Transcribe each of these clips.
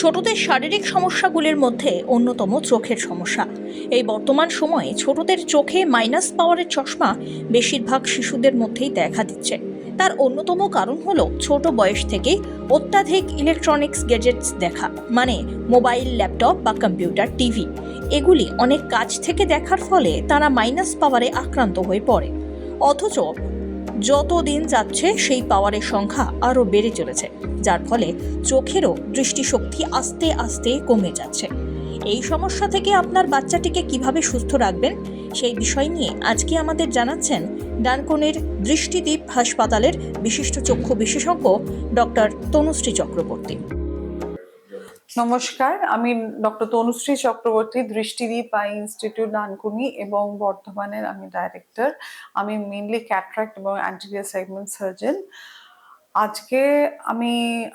ছোটদের শারীরিক সমস্যাগুলির মধ্যে অন্যতম চোখের সমস্যা। এই বর্তমান সময়ে ছোটদের চোখে মাইনাস পাওয়ারের চশমা বেশিরভাগ শিশুদের মধ্যেই দেখা দিচ্ছে। তার অন্যতম কারণ হলো ছোট বয়স থেকে অত্যাধিক ইলেকট্রনিক্স গ্যাজেটস দেখা মানে মোবাইল ল্যাপটপ বা কম্পিউটার টিভি এগুলি অনেক কাছ থেকে দেখার ফলে তারা মাইনাস পাওয়ারে আক্রান্ত হয়ে পড়ে। অথচ যত দিন যাচ্ছে সেই পাওয়ারের সংখ্যা আরও বেড়ে চলেছে, যার ফলে চোখেরও দৃষ্টিশক্তি আস্তে আস্তে কমে যাচ্ছে। এই সমস্যা থেকে আপনার বাচ্চাটিকে কীভাবে সুস্থ রাখবেন, সেই বিষয় নিয়ে আজকে আমাদের জানাচ্ছেন ডানকোনের দৃষ্টিদ্বীপ হাসপাতালের বিশিষ্ট চক্ষু বিশেষজ্ঞ ডক্টর তনুশ্রী চক্রবর্তী। নমস্কার, আমি doctor Tanushree Chakraborty, Drishtideep eye institute Dankuni এবং বর্ধমানের আমি ডাইরেক্টর। আমি মেনলি ক্যাট্রাক্ট এবং অ্যান্টিরিয়ার সেগমেন্ট সার্জন আজকে আমি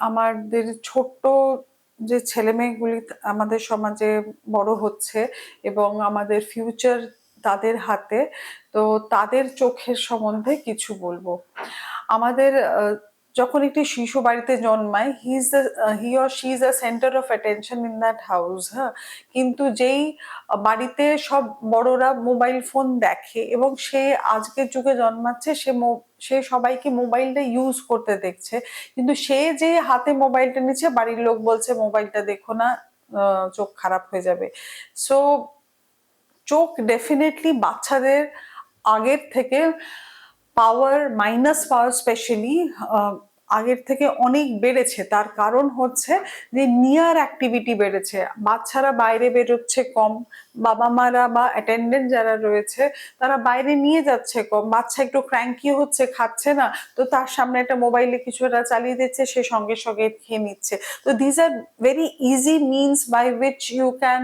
আমাদের ছোট্ট যে ছেলেমেয়েগুলি আমাদের সমাজে বড় হচ্ছে এবং আমাদের ফিউচার তাদের হাতে, তো তাদের চোখের সম্বন্ধে কিছু বলব। আমাদের যখন একটি শিশু বাড়িতে জন্মায় he is he or she is a centre of attention in that house হ্যাঁ? কিন্তু যেই বাড়িতে সব বড়রা মোবাইল ফোন দেখে এবং সে আজকের যুগে জন্মাচ্ছে, সে সে সবাইকে মোবাইলটা ইউজ করতে দেখছে। কিন্তু সে যে হাতে মোবাইলটা নিচ্ছে, বাড়ির লোক বলছে, মোবাইলটা দেখো না চোখ খারাপ হয়ে যাবে। সো চোখ ডেফিনেটলি বাচ্চাদের আগের থেকে পাওয়ার মাইনাস পাওয়ার স্পেশালি আগের থেকে অনেক বেড়েছে। তার কারণ হচ্ছে যে নিয়ার অ্যাক্টিভিটি বেড়েছে। বাচ্চারা বাইরে বেরোচ্ছে কম বাবা মারা বা অ্যাটেন্ডেন্ট যারা রয়েছে, তারা বাইরে নিয়ে যাচ্ছে কম। বাচ্চা একটু ক্র্যাঙ্কি হচ্ছে, খাচ্ছে না, তো তার সামনে একটা মোবাইলে কিছু একটা চালিয়ে দিচ্ছে, সে সঙ্গে সঙ্গে খেয়ে নিচ্ছে। তো these are very easy means by which you can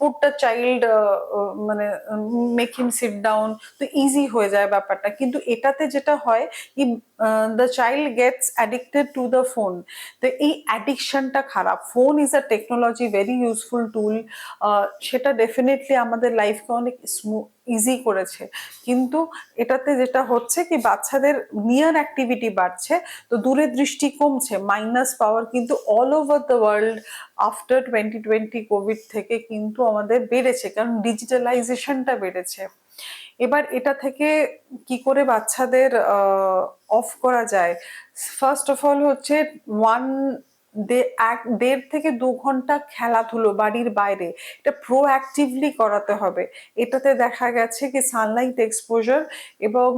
put the child মানে মেক হিম সিট ডাউন তো ইজি হয়ে যায় ব্যাপারটা। কিন্তু এটাতে যেটা হয় কি the child gets addicted to the phone তো এই অ্যাডিকশনটা খারাপ। Phone is a technology very useful tool সেটা ডেফিনেটলি আমাদের লাইফকে অনেক ইজি করেছে। কিন্তু এটাতে যেটা হচ্ছে কি, বাচ্চাদের নিয়ার অ্যাক্টিভিটি বাড়ছে, তো দূরের দৃষ্টি কমছে। মাইনাস পাওয়ার কিন্তু all over the world after twenty twenty covid থেকে কিন্তু আমাদের বেড়েছে, কারণ ডিজিটালাইজেশনটা বেড়েছে। এবার এটা থেকে কি করে বাচ্চাদের অফ করা যায়? ফার্স্ট অফ অল হচ্ছে ওয়ান এক, দেড় থেকে দু ঘণ্টা খেলাধুলো, বাড়ির বাইরে। এটা প্রোঅ্যাক্টিভলি করাতে হবে। এটাতে দেখা গেছে কি সানলাইট এক্সপোজার এবং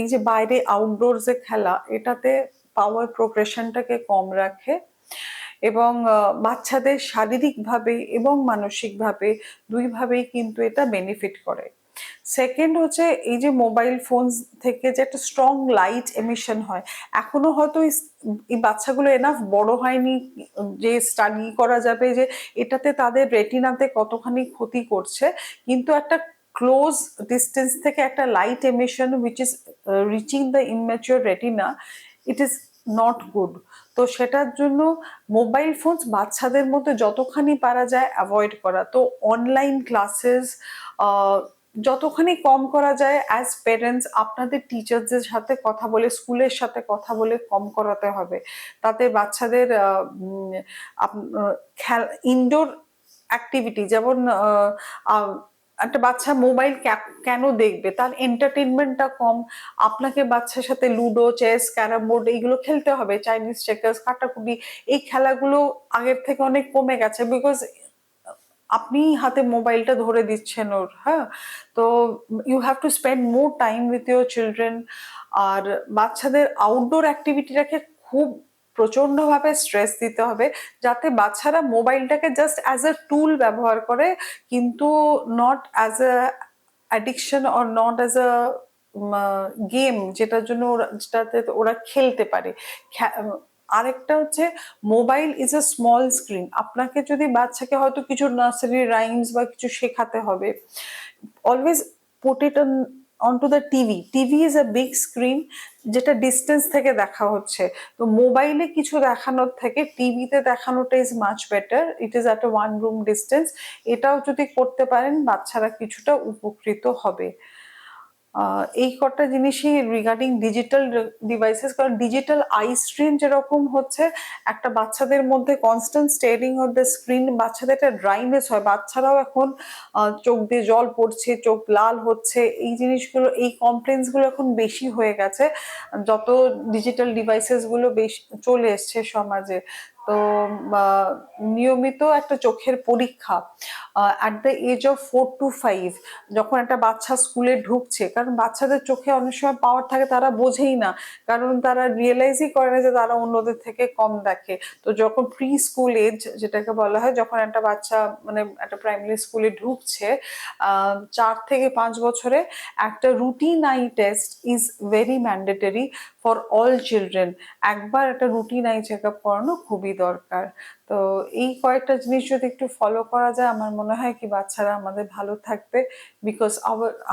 এই যে বাইরে আউটডোর যে খেলা, এটাতে পাওয়ার প্রোগ্রেশনটাকে কম রাখে এবং বাচ্চাদের শারীরিকভাবে এবং মানসিকভাবে দুইভাবেই কিন্তু এটা বেনিফিট করে। সেকেন্ড হচ্ছে এই যে মোবাইল ফোন থেকে যে একটা স্ট্রং লাইট এমিশন হয়, এখনও হয়তো এই বাচ্চাগুলো এনাফ বড় হয়নি, যে স্টাডি করা যাবে যে এটাতে তাদের রেটিনাতে কতখানি ক্ষতি করছে, কিন্তু একটা ক্লোজ ডিস্টেন্স থেকে একটা light emission which is reaching the immature retina it is not good তো সেটার জন্য মোবাইল ফোনস বাচ্চাদের মধ্যে যতখানি পারা যায় অ্যাভয়েড করা। তো অনলাইন ক্লাসেস যতখানি কম করা যায় অ্যাজ পেরেন্টস আপনাদের টিচারদের সাথে কথা বলে স্কুলের সাথে কথা বলে কম করাতে হবে। তাতে বাচ্চাদের ইনডোর অ্যাক্টিভিটি যেমন একটা বাচ্চা মোবাইল কেন দেখবে? তার এন্টারটেনমেন্টটা কম। আপনাকে বাচ্চার সাথে লুডো চেস ক্যারাম বোর্ড এইগুলো খেলতে হবে। চাইনিজ চেকার্স কাটাকুটি, এই খেলাগুলো আগের থেকে অনেক কমে গেছে বিকজ আপনি হাতে মোবাইলটা ধরে দিচ্ছেন ওর হ্যাঁ? তো you have to spend more time with your children আর বাচ্চাদের আউটডোর অ্যাক্টিভিটিটাকে খুব প্রচণ্ডভাবে স্ট্রেস দিতে হবে, যাতে বাচ্চারা মোবাইলটাকে জাস্ট অ্যাজ আ টুল ব্যবহার করে, কিন্তু not as a addiction or not as a game যেটার জন্য ওরা, যেটাতে ওরা খেলতে পারে। আরেকটা হচ্ছে mobile is a small screen আপনাকে যদি বাচ্চাকে হয়তো কিছু নার্সারি রাইমস বা কিছু শেখাতে হবে always put it on to the TV TV is a big screen যেটা ডিস্টেন্স থেকে দেখা হচ্ছে। তো মোবাইলে কিছু দেখানোর থেকে টিভিতে দেখানোটা is much better it is at a one room distance এটাও যদি করতে পারেন, বাচ্চারা কিছুটা উপকৃত হবে। এই কটা জিনিসই রিগার্ডিং ডিজিটাল ডিভাইসেস কারণ ডিজিটাল আই স্ট্রেন যেরকম হচ্ছে, একটা বাচ্চাদের মধ্যে constant staring of the screen বাচ্চাদের একটা ড্রাইনেস হয়। বাচ্চারাও এখন চোখ দিয়ে জল পড়ছে, চোখ লাল হচ্ছে, এই জিনিসগুলো, এই কমপ্লেন্সগুলো এখন বেশি হয়ে গেছে। যত ডিজিটাল ডিভাইসেসগুলো বেশি চলে এসছে সমাজে। তো নিয়মিত একটা চোখের পরীক্ষা at the age of four to five যখন একটা বাচ্চা স্কুলে ঢুকছে, কারণ বাচ্চাদের চোখে অনেক সময় পাওয়ার থাকে, তারা বোঝেই না। কারণ তারা রিয়েলাইজই করে না যে তারা অন্যদের থেকে কম দেখে। তো যখন প্রি স্কুল এজ যেটাকে বলা হয়, যখন একটা বাচ্চা মানে একটা প্রাইমারি স্কুলে ঢুকছে চার থেকে পাঁচ বছরে একটা routine eye test is very mandatory for all children একবার একটা রুটিন আই চেক আপ করানো খুবই দরকার। তো এই কয়েকটা জিনিস যদি একটু ফলো করা যায়, আমার মনে হয় কি বাচ্চারা আমাদের ভালো থাকবে বিকজ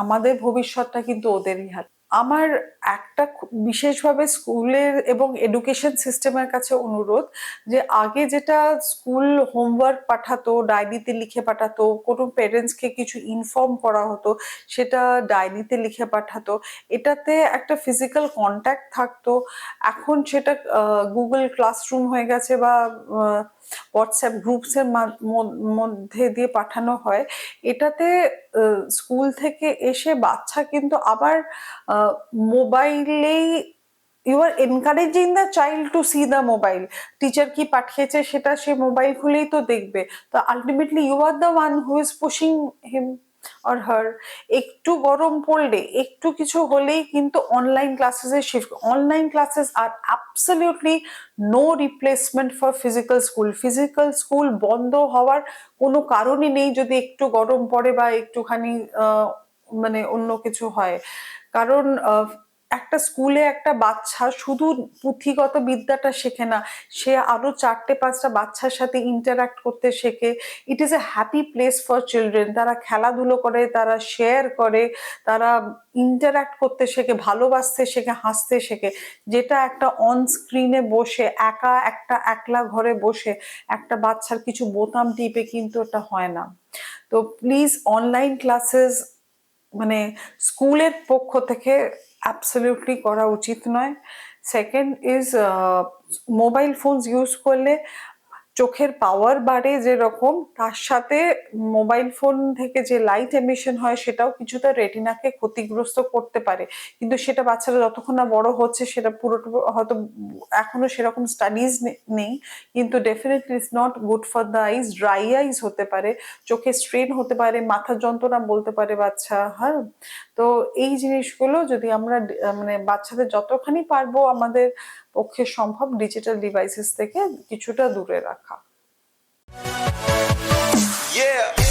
আমাদের ভবিষ্যৎটা কিন্তু ওদেরই হাতে আমার একটা বিশেষভাবে স্কুলের এবং এডুকেশন সিস্টেমের কাছে অনুরোধ যে আগে যেটা স্কুল হোমওয়ার্ক পাঠাতো ডায়েরিতে লিখে পাঠাতো, কোনো পেরেন্টসকে কিছু ইনফর্ম করা হতো, সেটা ডায়েরিতে লিখে পাঠাতো, এটাতে একটা ফিজিক্যাল কন্ট্যাক্ট থাকতো। এখন সেটা গুগল ক্লাসরুম হয়ে গেছে বা হোয়াটসঅ্যাপ গ্রুপসের মধ্যে দিয়ে পাঠানো হয়। এটাতে স্কুল থেকে এসে বাচ্চা কিন্তু আবার মোবাইলেই you are encouraging the child to see the mobile teacher কি পাঠিয়েছে সেটা সে মোবাইল খুলেই তো দেখবে। তো ultimately you are the one who is pushing him or her একটু গরম পড়লে, একটু কিছু হলেই কিন্তু online ক্লাসেসে shift online classes are absolutely no replacement for physical school physical school বন্ধ হওয়ার কোনো কারণই নেই যদি একটু গরম পড়ে বা একটুখানি মানে অন্য কিছু হয়। কারণ একটা স্কুলে একটা বাচ্চা শুধু পুঁথিগত বিদ্যাটা শেখে না, সে আরও চারটে, পাঁচটা বাচ্চার সাথে ইন্টারাক্ট করতে শেখে। It is a happy place for children তারা খেলাধুলো করে, তারা শেয়ার করে, তারা ইন্টারাক্ট করতে শেখে, ভালোবাসতে শেখে, হাসতে শেখে। যেটা একটা অন স্ক্রিনে বসে, একা একটা একলা ঘরে বসে, একটা বাচ্চার কিছু বোতাম টিপে কিন্তু এটা হয় না। তো প্লিজ অনলাইন ক্লাসেস মানে স্কুলের পক্ষ থেকে অ্যাবসলিউটলি করা উচিত নয়। Second is mobile phones use করলে চোখের পাওয়ার বাড়ে যেরকম, তার সাথে মোবাইল ফোন থেকে যে লাইট এমিশন হয় সেটাও কিছুটা রেটিনাকে ক্ষতিগ্রস্ত করতে পারে। কিন্তু সেটা বাচ্চারা যতক্ষণ না বড় হচ্ছে সেটা পুরোটা হয়তো এখনও সেরকম স্টাডিজ নেই। কিন্তু definitely it's not good for the eyes dry eyes হতে পারে, চোখে স্ট্রেন হতে পারে, মাথার যন্ত্রণা বলতে পারে বাচ্চা হ্যাঁ? তো এই জিনিসগুলো যদি আমরা মানে বাচ্চাদের যতখানি পারব আমাদের পক্ষে সম্ভব ডিজিটাল ডিভাইসেস থেকে কিছুটা দূরে রাখা। Yeah.